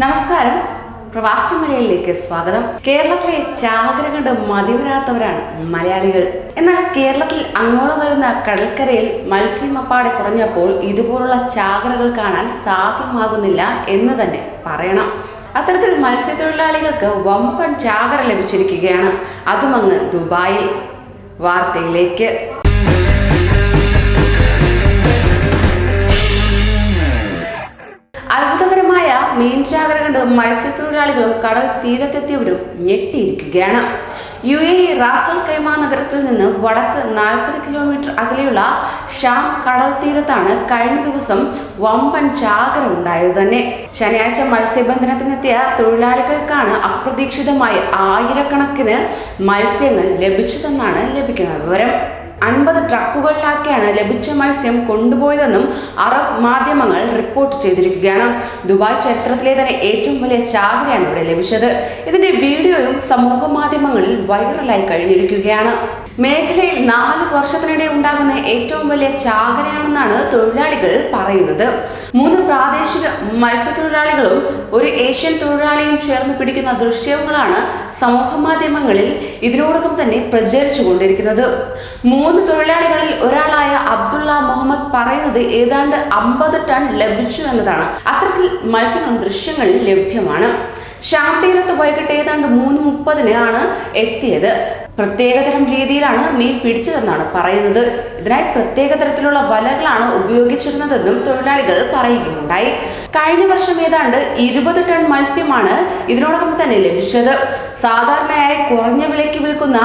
നമസ്കാരം. പ്രവാസി മലയാളിയിലേക്ക് സ്വാഗതം. കേരളത്തിലെ ചാകര കണ്ട് മതിവരാത്തവരാണ് മലയാളികൾ. എന്നാൽ കേരളത്തിൽ അങ്ങോളം വരുന്ന കടൽക്കരയിൽ മത്സ്യമപ്പാടെ കുറഞ്ഞപ്പോൾ ഇതുപോലുള്ള ചാകരകൾ കാണാൻ സാധ്യമാകുന്നില്ല എന്ന് തന്നെ പറയണം. അത്തരത്തിൽ മത്സ്യത്തൊഴിലാളികൾക്ക് വമ്പൻ ചാകര ലഭിച്ചിരിക്കുകയാണ്. അതുമങ്ങ് ദുബായിൽ. വാർത്തയിലേക്ക്. അത്ഭുതകരമായ മീൻ ചാകര കണ്ട് മത്സ്യത്തൊഴിലാളികളും കടൽ തീരത്തെത്തിയവരും ഞെട്ടിയിരിക്കുകയാണ്. U A E Ras al Khaimah നഗരത്തിൽ നിന്ന് വടക്ക് നാൽപ്പത് കിലോമീറ്റർ അകലെയുള്ള ഷാം കടൽ തീരത്താണ് കഴിഞ്ഞ ദിവസം വമ്പൻ ചാകര ഉണ്ടായത് തന്നെ. ശനിയാഴ്ച മത്സ്യബന്ധനത്തിനെത്തിയ തൊഴിലാളികൾക്കാണ് അപ്രതീക്ഷിതമായി ആയിരക്കണക്കിന് മത്സ്യങ്ങൾ ലഭിച്ചതെന്നാണ് ലഭിക്കുന്ന വിവരം. അൻപത് ട്രക്കുകളിലാക്കിയാണ് ലഭിച്ച മത്സ്യം കൊണ്ടുപോയതെന്നും അറബ് മാധ്യമങ്ങൾ റിപ്പോർട്ട് ചെയ്തിരിക്കുകയാണ്. ദുബായ് ചരിത്രത്തിലെ തന്നെ ഏറ്റവും വലിയ ചാകരയാണ് ഇവിടെ ലഭിച്ചത്. ഇതിന്റെ വീഡിയോയും സമൂഹ മാധ്യമങ്ങളിൽ വൈറലായി കഴിഞ്ഞിരിക്കുകയാണ്. മേഖലയിൽ നാല് വർഷത്തിനിടെ ഉണ്ടാകുന്ന ഏറ്റവും വലിയ ചാകരയാണെന്നാണ് തൊഴിലാളികൾ പറയുന്നത്. മൂന്ന് പ്രാദേശിക മത്സ്യത്തൊഴിലാളികളും ഒരു ഏഷ്യൻ തൊഴിലാളിയും ചേർന്ന് പിടിക്കുന്ന ദൃശ്യങ്ങളാണ് സമൂഹ മാധ്യമങ്ങളിൽ ഇതിനോടകം തന്നെ പ്രചരിച്ചുകൊണ്ടിരിക്കുന്നത്. മൂന്ന് തൊഴിലാളികളിൽ ഒരാളായ അബ്ദുള്ള മുഹമ്മദ് പറയുന്നത് ഏതാണ്ട് അമ്പത് ടൺ ലഭിച്ചു എന്നതാണ്. അത്തരത്തിൽ മത്സ്യങ്ങളും ദൃശ്യങ്ങളിൽ ലഭ്യമാണ്. ഷാം വൈകിട്ട് ഏതാണ്ട് മൂന്ന് മുപ്പതിനാണ് എത്തിയത്. പ്രത്യേകതരം രീതിയിലാണ് മീൻ പിടിച്ചതെന്നാണ് പറയുന്നത്. ഇതിനായി പ്രത്യേക തരത്തിലുള്ള വലകളാണ് ഉപയോഗിച്ചിരുന്നതെന്നും തൊഴിലാളികൾ പറയുകയുണ്ടായി. കഴിഞ്ഞ വർഷം ഏതാണ്ട് ഇരുപത് ടൺ മത്സ്യമാണ് ഇതിനോടകം തന്നെ ലഭിച്ചത്. സാധാരണയായി കുറഞ്ഞ വിലയ്ക്ക് വിൽക്കുന്ന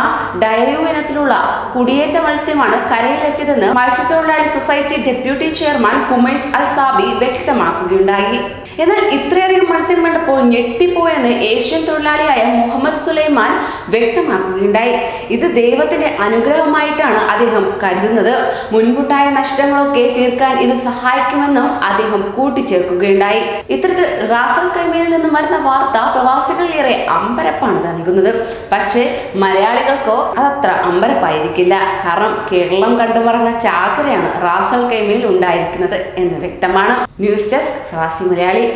ഡയയു ഇനത്തിലുള്ള കുടിയേറ്റ മത്സ്യമാണ് കരയിലെത്തിയതെന്ന് മത്സ്യത്തൊഴിലാളി society deputy chairman Humaid Al Sabi വ്യക്തമാക്കുകയുണ്ടായി. എന്നാൽ ഇത്രയധികം മത്സ്യം കണ്ടപ്പോൾ ഞെട്ടിപ്പോയെന്ന് ഏഷ്യൻ തൊഴിലാളിയായ മുഹമ്മദ് സുലൈമാൻ വ്യക്തമാക്കുകയുണ്ടായി. ഇത് ദൈവത്തിന്റെ അനുഗ്രഹമായിട്ടാണ് അദ്ദേഹം കരുതുന്നത്. മുൻപുണ്ടായ നഷ്ടങ്ങളൊക്കെ തീർക്കാൻ ഇത് സഹായിക്കുമെന്നും അദ്ദേഹം കൂട്ടിച്ചേർക്കുകയുണ്ടായി. ഇത്തരത്തിൽ റാസൽ കൈമയിൽ നിന്നും വരുന്ന വാർത്ത പ്രവാസികളിലേറെ അമ്പരപ്പാണ് നൽകുന്നത്. പക്ഷേ മലയാളികൾക്കോ അതത്ര അമ്പരപ്പായിരിക്കില്ല. കാരണം കേരളം കണ്ടുമറന്ന ചാകരയാണ് റാസൽ കൈമയിൽ ഉണ്ടായിരിക്കുന്നത് എന്ന് വ്യക്തമാണ്. ന്യൂസ് ഡെസ്ക് പ്രവാസി മലയാളി.